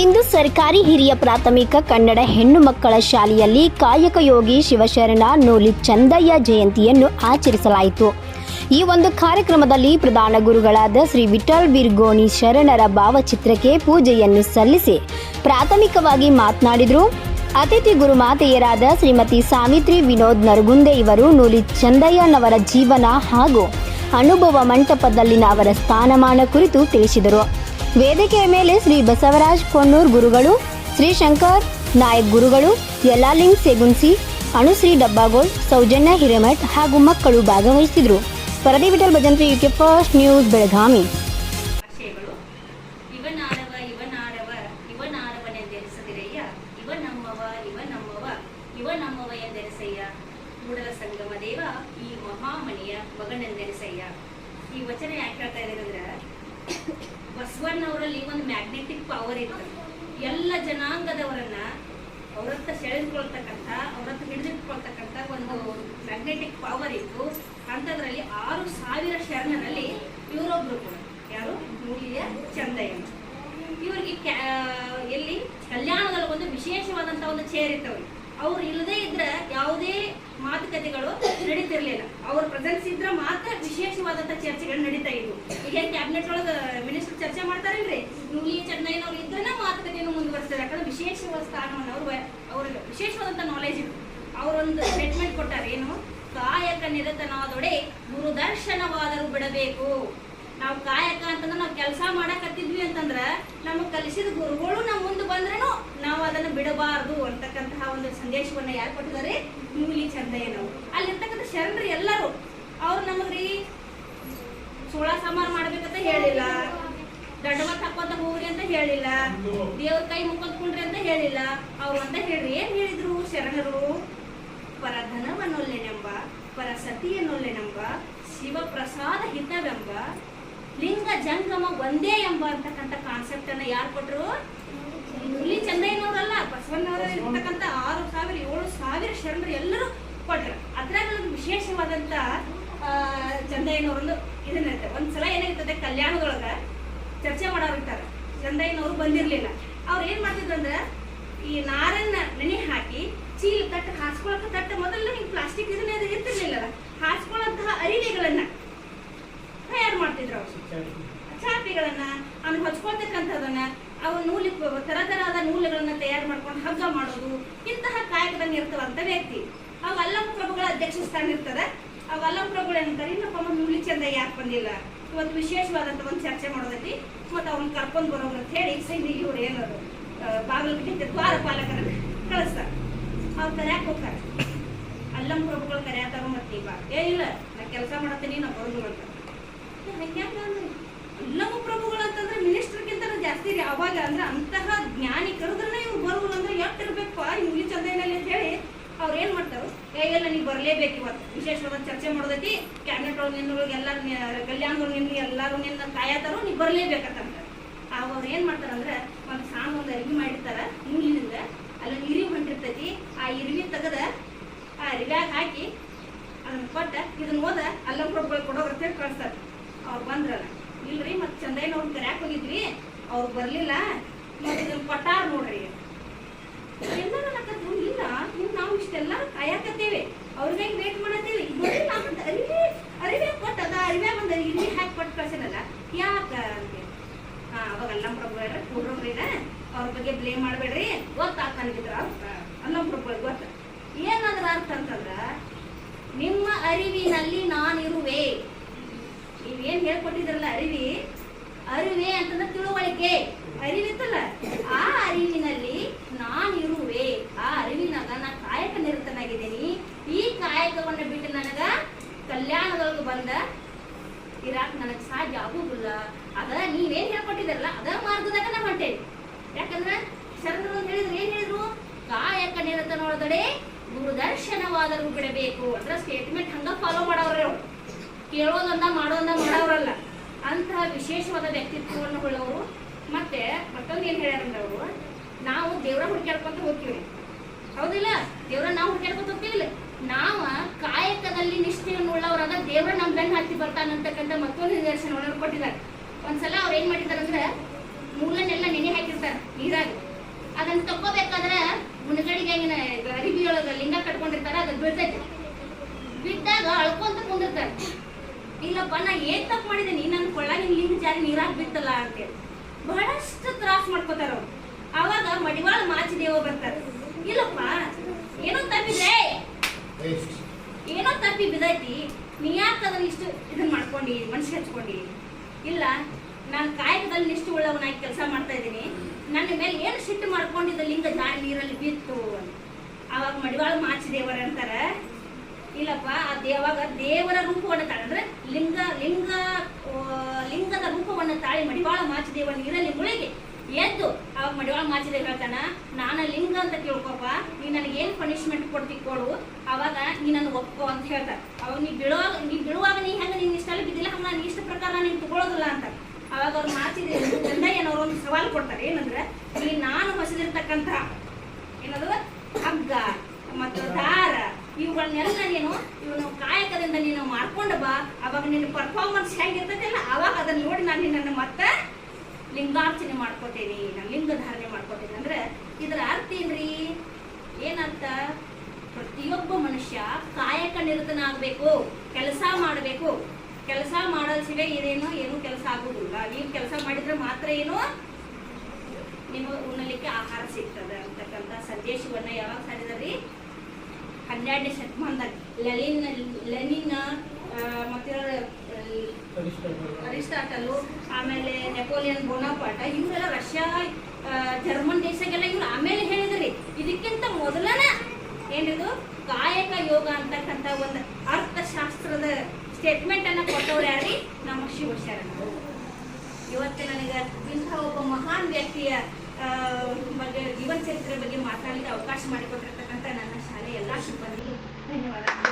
ಇಂದು ಸರ್ಕಾರಿ ಹಿರಿಯ ಪ್ರಾಥಮಿಕ ಕನ್ನಡ ಹೆಣ್ಣು ಮಕ್ಕಳ ಶಾಲೆಯಲ್ಲಿ ಕಾಯಕ ಯೋಗಿ ಶಿವಶರಣ ನೂಲಿ ಚಂದಯ್ಯ ಜಯಂತಿಯನ್ನು ಆಚರಿಸಲಾಯಿತು. ಈ ಒಂದು ಕಾರ್ಯಕ್ರಮದಲ್ಲಿ ಪ್ರಧಾನ ಗುರುಗಳಾದ ಶ್ರೀ ವಿಠಲ್ ಬಿರ್ಗೋಣಿ ಶರಣರ ಭಾವಚಿತ್ರಕ್ಕೆ ಪೂಜೆಯನ್ನು ಸಲ್ಲಿಸಿ ಪ್ರಾಥಮಿಕವಾಗಿ ಮಾತನಾಡಿದರು. ಅತಿಥಿ ಗುರುಮಾತೆಯರಾದ ಶ್ರೀಮತಿ ಸಾವಿತ್ರಿ ವಿನೋದ್ ನರಗುಂದೆ ಇವರು ನೂಲಿ ಚಂದಯ್ಯನವರ ಜೀವನ ಹಾಗೂ ಅನುಭವ ಮಂಟಪದಲ್ಲಿನ ಅವರ ಸ್ಥಾನಮಾನ ಕುರಿತು ತಿಳಿಸಿದರು. ವೇದಿಕೆಯ ಮೇಲೆ ಶ್ರೀ ಬಸವರಾಜ್ ಕೊಣ್ಣೂರ್ ಗುರುಗಳು, ಶ್ರೀ ಶಂಕರ್ ನಾಯಕ್ ಗುರುಗಳು, ಯಲಾಲಿಂಗ್ ಸೇಗುನ್ಸಿ ಅಣುಶ್ರೀ ಡಬ್ಬಾಗೋಳ್, ಸೌಜನ್ಯ ಹಿರೇಮಠ್ ಹಾಗೂ ಮಕ್ಕಳು ಭಾಗವಹಿಸಿದರು. ಪರದಿ Vithal Bhajantri UK first news Belagavi. ಮೂಡಲ ಸಂಗಮ ದೇವ, ಈ ಮಹಾಮಣಿಯ ಮಗನೆಂದೆನಿಸಯ್ಯ. ಈ ವಚನ ಯಾಕೆ ಹೇಳ್ತಾ ಇದ್ದಾರೆ ಅಂದ್ರೆ ಬಸವಣ್ಣವರಲ್ಲಿ ಒಂದು ಮ್ಯಾಗ್ನೆಟಿಕ್ ಪವರ್ ಇತ್ತು. ಎಲ್ಲ ಜನಾಂಗದವರನ್ನ ಅವರತ್ತ ಸೆಳೆದುಕೊಳ್ತಕ್ಕಂಥ ಹಿಡಿದಿಟ್ಕೊಳ್ತಕ್ಕಂಥ ಒಂದು ಮ್ಯಾಗ್ನೆಟಿಕ್ ಪವರ್ ಇತ್ತು. ಅಂಥದ್ರಲ್ಲಿ ಆರು ಸಾವಿರ ಶರಣರಲ್ಲಿ ಇವರೊಬ್ರು ಕೂಡ. ಯಾರು? ಮೂಲಿಯ ಚಂದಯ್ಯ ಇವರಿಗೆ ಕ್ಯಾ- ಎಲ್ಲಿ? ಕಲ್ಯಾಣದಲ್ಲಿ ಒಂದು ವಿಶೇಷವಾದಂತ ಒಂದು ಚೇರ್ ಇತ್ತು ಅವ್ರು ಇಲ್ಲದೇ ಇದ್ರೆ ಯಾವುದೇ ಮಾತುಕತೆಗಳು ನಡೀತಿರ್ಲಿಲ್ಲ. ಅವ್ರ ಪ್ರೆಸೆನ್ಸ್ ಇದ್ರೆ ಮಾತ್ರ ವಿಶೇಷವಾದಂತ ಚರ್ಚೆಗಳು ನಡೀತಾ ಇದ್ವು. ಈಗ ಕ್ಯಾಬಿನೆಟ್ ಒಳಗ ಮಿನಿಸ್ಟರ್ ಚರ್ಚೆ ಮಾಡ್ತಾರಲ್ರಿ ನೂಲಿ ಚೆನ್ನಯ್ಯನವ್ರು ಇದ್ರನ ಮಾತುಕತೆಯನ್ನು ಮುಂದುವರಿಸ್ತಾರೆ ಯಾಕಂದ್ರೆ ವಿಶೇಷವಾದ ಸ್ಥಾನವನ್ನು ಅವ್ರು ಅವ್ರಿಗೆ ವಿಶೇಷವಾದಂತ ನಾಲೆಜ್ ಇತ್ತು. ಅವರೊಂದು ಸ್ಟೇಟ್ಮೆಂಟ್ ಕೊಟ್ಟಾರೆ, ಏನು, ಕಾಯಕ ನಿರತನಾದೊಡೆ ಗುರುದರ್ಶನವಾದರೂ ಬಿಡಬೇಕು. ನಾವು ಕಾಯಕ ಅಂತಂದ್ರೆ ನಾವು ಕೆಲಸ ಮಾಡಕತ್ತಿದ್ವಿ ಅಂತಂದ್ರ ನಮಗೆ ಕಲಿಸಿದ ಗುರುಗಳು ನಮ್ಮ ಮುಂದೆ ಬಂದ್ರೇನು ನಾವು ಅದನ್ನ ಬಿಡಬಾರದು ಅಂತಕ್ಕಂತಹ ಒಂದು ಸಂದೇಶವನ್ನ ಯಾರು ಕೊಟ್ಟಿದ್ದಾರೆ? ಮೂಲಿ ಚಂದಯ್ಯನವರು. ಅಲ್ಲಿರ್ತಕ್ಕಂಥ ಶರಣರು ಎಲ್ಲರೂ, ಅವ್ರು ನಮಗ್ರಿ ಸೋಳ ಸಮಾರ ಮಾಡ್ಬೇಕಂತ ಹೇಳಿಲ್ಲ ದಂಡಮತ್ ಹಾಕೋತ ಹೋಗ್ರಿ ಅಂತ ಹೇಳಿಲ್ಲ, ದೇವ್ರ ಕೈ ಮುಕ್ಕೊಂಡ್ರಿ ಅಂತ ಹೇಳಿಲ್ಲ. ಅವ್ರು ಅಂತ ಹೇಳ್ರಿ, ಏನ್ ಹೇಳಿದ್ರು ಶರಣರು? ಪರಧನವನ್ನೊಲ್ಲೆನೆಂಬ ಪರ ಸತಿಯನ್ನೊಲ್ಲೆನೆಂಬ, ಶಿವಪ್ರಸಾದ ಹಿತವೆಂಬ ಲಿಂಗ ಜಂಗಮ ಒಂದೇ ಎಂಬ ಅಂತಕ್ಕಂಥ ಕಾನ್ಸೆಪ್ಟ್ ಅನ್ನ ಯಾರು ಕೊಟ್ಟರು ಇಲ್ಲಿ ಚಂದಯ್ಯನವರಲ್ಲ, ಬಸವಣ್ಣವರ ಇರ್ತಕ್ಕಂಥ ಆರು ಸಾವಿರ, ಏಳು ಸಾವಿರ ಶರಣರು ಎಲ್ಲರೂ ಕೊಟ್ರು. ಅದ್ರಾಗ ಒಂದು ವಿಶೇಷವಾದಂತ ಚಂದಯ್ಯನವರೊಂದು ಇದನ್ನ ಒಂದ್ಸಲ ಏನಾಗಿರ್ತದೆ ಕಲ್ಯಾಣದೊಳಗ ಚರ್ಚೆ ಮಾಡೋರು ಇರ್ತಾರೆ. ಚಂದಯ್ಯನವರು ಬಂದಿರ್ಲಿಲ್ಲ. ಅವ್ರು ಏನ್ ಮಾಡ್ತಿದ್ರು ಅಂದ್ರೆ, ಈ ನಾರನ್ನ ನೆನೆ ಹಾಕಿ ಚೀಲ ತಟ್ಟ, ಹಾಸ್ಕೊಳಕ ತಟ್ಟ ಮೊದಲು ಹಿಂಗೆ ಪ್ಲಾಸ್ಟಿಕ್ ಇದನ್ನ ಇರ್ತಿರ್ಲಿಲ್ಲ ಹಾಸ್ಕೊಳ್ಳಂತಹ ಅರಿವೆಗಳನ್ನ ತಯಾರು ಮಾಡ್ತಿದ್ರು. ಅವರು ಚಾಪಿಗಳನ್ನ ಆಮೇಲೆ ಹೊಚ್ಕೊಳ್ತಕ್ಕಂಥದನ್ನ ಅವು ನೂಲಿ ತರ ತರಹದ ನೂಲುಗಳನ್ನ ತಯಾರು ಮಾಡ್ಕೊಂಡು ಹಗ್ಗ ಮಾಡೋದು, ಇಂತಹ ಕಾಯಕದಲ್ಲಿ ಇರ್ತವಂತ ವ್ಯಕ್ತಿ. ಅವು ಅಲ್ಲಂ ಪ್ರಭುಗಳ ಅಧ್ಯಕ್ಷ ಸ್ಥಾನ ಇರ್ತದೆ. ಅವು ಅಲ್ಲಂ ಪ್ರಭುಗಳು ಏನಂತಾರೆ ಇನ್ನೊಬ್ಬ ನೂಲಿ ಚಂದ ಯಾಕೆ ಬಂದಿಲ್ಲ? ಇವತ್ತು ವಿಶೇಷವಾದಂತ ಒಂದು ಚರ್ಚೆ ಮಾಡೋದೈತಿ ಮತ್ತೆ ಅವ್ನ ಕರ್ಕೊಂಡು ಬರೋರು ಅಂತ ಹೇಳಿ ಸೈನಿ ಇವ್ರು ಏನದು ದ್ವಾರ ಪಾಲಕರ ಕಳಿಸ್ತಾರೆ. ಅವ್ರು ಕರ್ಯಾಕ ಹೋಗ್ತಾರೆ. ಅಲ್ಲಂ ಪ್ರಭುಗಳು ಕರ್ಯಾತಾರ ಮತ್ತೆ ಈಗ ಏ, ಇಲ್ಲ, ನಾ ಕೆಲಸ ಮಾಡತ್ತೀನಿ, ನಾ ಬರೋದು ಅಂತ. ಅಲ್ಲಮ ಪ್ರಭುಗಳು ಅಂತಂದ್ರೆ ಮಿನಿಸ್ಟರ್ಗಿಂತ ಜಾಸ್ತಿ ರೀ. ಅವಾಗ ಅಂದ್ರೆ ಅಂತಹ ಜ್ಞಾನಿ ಕರೆದ್ರೆ ಇವ್ರು ಬರುವುದು ಅಂದ್ರೆ ಎಷ್ಟು ಇರ್ಬೇಕಪ್ಪ ಹಿಂಗೆ ಚಂದೈನಲ್ಲಿ ಅಂತ ಹೇಳಿ ಅವ್ರು ಏನು ಮಾಡ್ತಾರ ಹೇಗೆಲ್ಲ ಇಲ್ಲ ನೀವು ಬರ್ಲೇಬೇಕು ಇವತ್ತು. ವಿಶೇಷವಾದ ಚರ್ಚೆ ಮಾಡೋದೈತಿ ಕ್ಯಾಬಿನೆಟ್ ಒಳಗೆ ನಿನ್ನೊಳಗೆ ಎಲ್ಲ ಕಲ್ಯಾಣದೊಳಗೆ ನಿನ್ನ ಎಲ್ಲಾರು ನಿನ್ನ ಕಾಯತಾರೋ, ನೀವು ಆ ಅವ್ರು ಏನು ಮಾಡ್ತಾರಂದ್ರೆ ಒಂದು ಸಾಂಗ್ ಒಂದು ಅರಿವಿ ಮಾಡಿರ್ತಾರೆ ನೂಲಿನಿಂದ ಅಲ್ಲೊಂದು ಇರಿವಿ ಹೊಂಟಿರ್ತೈತಿ, ಆ ಇರಿವಿ ತೆಗೆದ, ಆ ಅರಿವ್ಯಾಗ ಹಾಕಿ, ಅದನ್ನ ಕೊಟ್ಟ, ಇದನ್ನ ಓದ ಅಲ್ಲಂ ಪ್ರಭುಗಳು ಕೊಡೋರು ಅಂತ ಕಳಿಸ್ತಾರೆ. ಅವ್ರು ಬಂದ್ರಲ್ಲ. ಇಲ್ರಿ ಮತ್ತೆ ಚಂದಯ್ಯನವ್ರು ಕರ್ಯಾಕ್ ಹೋಗಿದ್ವಿ? ಅವ್ರು ಬರ್ಲಿಲ್ಲ. ಮತ್ತೆ ಇದನ್ನ ಕೊಟ್ಟಾರ ನೋಡ್ರಿ. ಅನ್ನಕತ್ರು, ಇಲ್ಲ ನೀವು ನಾವು ಇಷ್ಟೆಲ್ಲ ಕಾಯಕತ್ತೇವೆ. ಅವ್ರಿಗೆ ವೇಟ್ ಮಾಡತ್ತೇವೆ? ನೋಡ್ರಿ ನಾವು ಅರಿವೆ ಅರಿವೆ ಕೊಟ್ಟದ ಅರಿವೆ ಒಂದು ಇಲ್ಲಿ ಹಾಕಿ ಕೊಟ್ಟು ಕಳ್ಸನಲ್ಲ. ಯಾಕ ಅಂತ ಹಾ ಅವಾಗ ಅಲ್ಲಂ ಪ್ರಭು ಹೇಳ್ರಿ ಕೂಡ್ರೋಗ್ರಿನ ಅವ್ರ ಬಗ್ಗೆ ಬ್ಲೇಮ್ ಮಾಡಬೇಡ್ರಿ. ಗೊತ್ತಾಗ ನನಗಿದ್ರ ಅಲ್ಲಂ ಪ್ರಭುಗಳಿಗೆ ಗೊತ್ತ. ಏನಾದ್ರ ಅರ್ಥ ಅಂತಂದ್ರ ನಿಮ್ಮ ಅರಿವಿನಲ್ಲಿ ನಾನಿರುವೆ. ನೀವೇನ್ ಹೇಳ್ಕೊಟ್ಟಿದ್ರಲ್ಲ ಅರಿವಿ? ಅರಿವೆ ಅಂತಂದ್ರೆ ತಿಳುವಳಿಕೆ. ಅರಿವಿತ್ತಲ್ಲ? ಆ ಅರಿವಿನಲ್ಲಿ ನಾನಿರುವೆ. ಆ ಅರಿವಿನಾಗ ನಾ ಕಾಯಕ ನಿರತನಾಗಿದ್ದೀನಿ. ಈ ಕಾಯಕವನ್ನ ಬಿಟ್ಟು ನನಗ ಕಲ್ಯಾಣದೊಳಗೆ ಬಂದ ಇರಾಕ್ ನನಗೆ ಸಾಧ್ಯ ಆಗುದಿಲ್ಲ. ಅದ ನೀವೇನ್ ಹೇಳ್ಕೊಟ್ಟಿದ್ರಲ್ಲ ಅದ ಮಾರ್ಗದಾಗ ನಾ ಹೊಂಟೇನಿ. ಯಾಕಂದ್ರ ಶರಣರು ಅಂತ ಹೇಳಿದ್ರು, ಏನ್ ಹೇಳಿದ್ರು? ಕಾಯಕ ನಿರತನೊಳಗಡೆ ಗುರುದರ್ಶನವಾದರೂ ಬಿಡಬೇಕು. ಅಂದ್ರೆ ಸ್ಟೇಟ್ಮೆಂಟ್ ಹಂಗ ಫಾಲೋ ಅವ್ರು. ಕೇಳೋದನ್ನ ಮಾಡೋದನ್ನ ಮಾಡೋರಲ್ಲ. ಅಂತಹ ವಿಶೇಷವಾದ ವ್ಯಕ್ತಿತ್ವವನ್ನು ಉಳ್ಳವರು. ಮತ್ತೆ ಮತ್ತೊಂದು ಏನು ಹೇಳ್ಯಾರಂದ್ರೆ ಅವರು, ನಾವು ದೇವರ ಹುಡುಕ್ಯಾಡ್ಕೊಂತ ಹೋಗ್ತೀವಿ. ಹೌದಿಲ್ಲ? ದೇವ್ರ ನಾವು ಹುಡುಕ್ಯಾಡ್ಕೊಂತ ಹೋಗ್ತೀವಿಲ್ಲ ನಾವು ಕಾಯಕದಲ್ಲಿ ನಿಷ್ಠೆಯನ್ನು ಉಳ್ಳವರಾದ ದೇವ್ರ ನಮ್ಮ ಬೆನ್ನ ಹತ್ತಿ ಬರ್ತಾನಂತಕ್ಕಂಥ ಮತ್ತೊಂದು ನಿದರ್ಶನವನ್ನು ಕೊಟ್ಟಿದ್ದಾರೆ. ಒಂದ್ಸಲ ಅವ್ರು ಏನ್ ಮಾಡಿದಾರಂದ್ರೆ ಮೂಲನೆಲ್ಲ ನೆನೆ ಹಾಕಿರ್ತಾರೆ, ನೀರಾಗಿ. ಅದನ್ನ ತಕ್ಕೋಬೇಕಾದ್ರೆ ಮುನಗಡಿಗೆ ಅರಿವಿಯೊಳಗ ಲಿಂಗ ಕಟ್ಕೊಂಡಿರ್ತಾರೆ ಅದು ಬಿಡ್ತೈತಿ. ಬಿದ್ದಾಗ ಅಳ್ಕೊಂತ ಕುಂದಿರ್ತಾರೆ. ಇಲ್ಲಪ್ಪ ನಾ ಏನ್ ತಪ್ಪು ಮಾಡಿದ್ದೀನಿ ನನ್ನ ಕೊಳ್ಳಾಗಿನ ಲಿಂಗ ಜಾರಿ ನೀರಾಗ್ ಬಿತ್ತಲ್ಲ ಅಂತೇಳಿ ಬಹಳಷ್ಟು ತ್ರಾಸ್ ಮಾಡ್ಕೋತಾರ ಅವ್ರು. ಅವಾಗ ಮಡಿವಾಳ ಮಾಚಿ ದೇವ ಬರ್ತಾರೆ. ಇಲ್ಲಪ್ಪ ಏನೋ ತಪ್ಪಿದೆ ಏನೋ ತಪ್ಪಿ ಬಿದೈತಿ ನೀ ಯಾಕೆ ಅದನ್ನ ಇಷ್ಟು ಇದನ್ನ ಮಾಡ್ಕೊಂಡಿ ಮನ್ಸಿಗೆ ಹಚ್ಕೊಂಡಿ? ಇಲ್ಲ ನಾನು ಕಾಯಕದಲ್ಲಿ ನಿಷ್ಠೆ ಉಳ್ಳವನಾಗಿ ಕೆಲಸ ಮಾಡ್ತಾ ಇದ್ದೀನಿ. ನನ್ನ ಮೇಲೆ ಏನು ಸಿಟ್ಟು ಮಾಡ್ಕೊಂಡಿದ್ದ ಲಿಂಗ ಜಾರಿ ನೀರಲ್ಲಿ ಬಿತ್ತು ಅಂತ. ಅವಾಗ ಮಡಿವಾಳ ಮಾಚಿ ದೇವರ ಅಂತಾರ. ಇಲ್ಲಪ್ಪ, ಆ ದೇವಾಗ ದೇವರ ರೂಪವನ್ನು ತಾಳೆ, ಅಂದ್ರೆ ಲಿಂಗ ಲಿಂಗ ಲಿಂಗದ ರೂಪವನ್ನು ತಾಳಿ ಮಡಿವಾಳ ಮಾಚಿದೇವ ನೀರಲ್ಲಿ ಮುಳುಗಿ ಎದ್ದು ಅವಾಗ ಮಡಿವಾಳ ಮಾಚಿದೇವ ಹೇಳ್ತಾನ, ನಾನು ಲಿಂಗ ಅಂತ ಕೇಳ್ಕೊಪ್ಪ ನೀ ನನಗೆ ಏನು ಪನಿಷ್ಮೆಂಟ್ ಕೊಡ್ತಿ ಕೊಡು, ಅವಾಗ ನೀ ನನ್ನ ಒಪ್ಕೋ ಅಂತ ಹೇಳ್ತಾರೆ ಅವಾಗ ನೀ ಬೀಳುವಾಗ ನೀ ಬೀಳುವಾಗ ನೀ ಹೆಂಗೆ ನೀನು ಇಷ್ಟ ಬಿದ್ದಿಲ್ಲ, ಹಂಗೆ ನಾನು ಇಷ್ಟ ಪ್ರಕಾರ ನೀನು ತಗೊಳ್ಳೋದಿಲ್ಲ ಅಂತ. ಅವಾಗ ಅವ್ರು ಮಾಚಿದೆ ಏನವ್ರು ಒಂದು ಸವಾಲು ಕೊಡ್ತಾರೆ, ಏನಂದ್ರೆ, ಇಲ್ಲಿ ನಾನು ಹೊಸದಿರ್ತಕ್ಕಂಥ, ಏನದು? ಹಗ್ಗ ಮತ್ತು ದಾರ ಇವುಗಳನ್ನೆಲ್ಲ ನೀನು ಇವನು ಕಾಯಕದಿಂದ ನೀನು ಮಾಡ್ಕೊಂಡು ಬಾ. ಅವಾಗ ನಿನ್ನ ಪರ್ಫಾರ್ಮೆನ್ಸ್ ಹೆಂಗಿರ್ತೈತಿಲ್ಲ, ಅವಾಗ ಅದನ್ನ ನೋಡಿ ನಾನು ನಿನ್ನನ್ನು ಮತ್ತೆ ಲಿಂಗಾರ್ಚನೆ ಮಾಡ್ಕೋತೀನಿ, ನಾನು ಲಿಂಗ ಧಾರಣೆ ಮಾಡ್ಕೋತೀನಿ. ಅಂದ್ರೆ ಇದರ ಅರ್ಥ ಏನ್ರಿ? ಏನರ್ಥ? ಪ್ರತಿಯೊಬ್ಬ ಮನುಷ್ಯ ಕಾಯಕ ನಿರತನಾಗಬೇಕು, ಕೆಲಸ ಮಾಡಬೇಕು. ಕೆಲಸ ಮಾಡಲ್ಸಿವೆ ಇದೇನು, ಏನು ಕೆಲಸ ಆಗುದಿಲ್ಲ. ನೀವು ಕೆಲಸ ಮಾಡಿದ್ರೆ ಮಾತ್ರ ಏನು? ನಿಮಗೆ ಉಣ್ಣಲಿಕ್ಕೆ ಆಹಾರ ಸಿಗ್ತದೆ ಅಂತಕ್ಕಂಥ ಸಂದೇಶವನ್ನ ಯಾವಾಗ ಸಾರಿದ್ರಿ? ಹನ್ನೆರಡನೇ ಶತಮಾನದಾಗ ಲೆಲಿನ್ ಲೆನಿನ್ ಮತ್ತೆ ಅರಿಸ್ಟಾಟಲು. ಆಮೇಲೆ ನೆಪೋಲಿಯನ್ ಬೋನಾಪಾಟ ಇವರೆಲ್ಲ ರಷ್ಯಾ ಜರ್ಮನ್ ದೇಶಕ್ಕೆಲ್ಲ ಇವ್ರು ಆಮೇಲೆ ಹೇಳಿದ್ರಿ ಇದಕ್ಕಿಂತ ಮೊದಲನ ಏನಿದು? ಗಾಯಕ ಯೋಗ ಅಂತಕ್ಕಂಥ ಒಂದು ಅರ್ಥಶಾಸ್ತ್ರದ ಸ್ಟೇಟ್ಮೆಂಟ್ ಅನ್ನ ಕೊಟ್ಟವ್ರು ಯಾರಿ? ನಮ್ಮ ಶಿವಶರಣರು. ಇವತ್ತು ನನಗೆ ಇಂತಹ ಒಬ್ಬ ಮಹಾನ್ ವ್ಯಕ್ತಿಯ ಬಗ್ಗೆ ಜೀವನ ಚರಿತ್ರೆ ಬಗ್ಗೆ ಮಾತಾಡಲಿಕ್ಕೆ ಅವಕಾಶ ಮಾಡಿಕೊಟ್ಟಿರ್ತಕ್ಕಂಥ continuar así.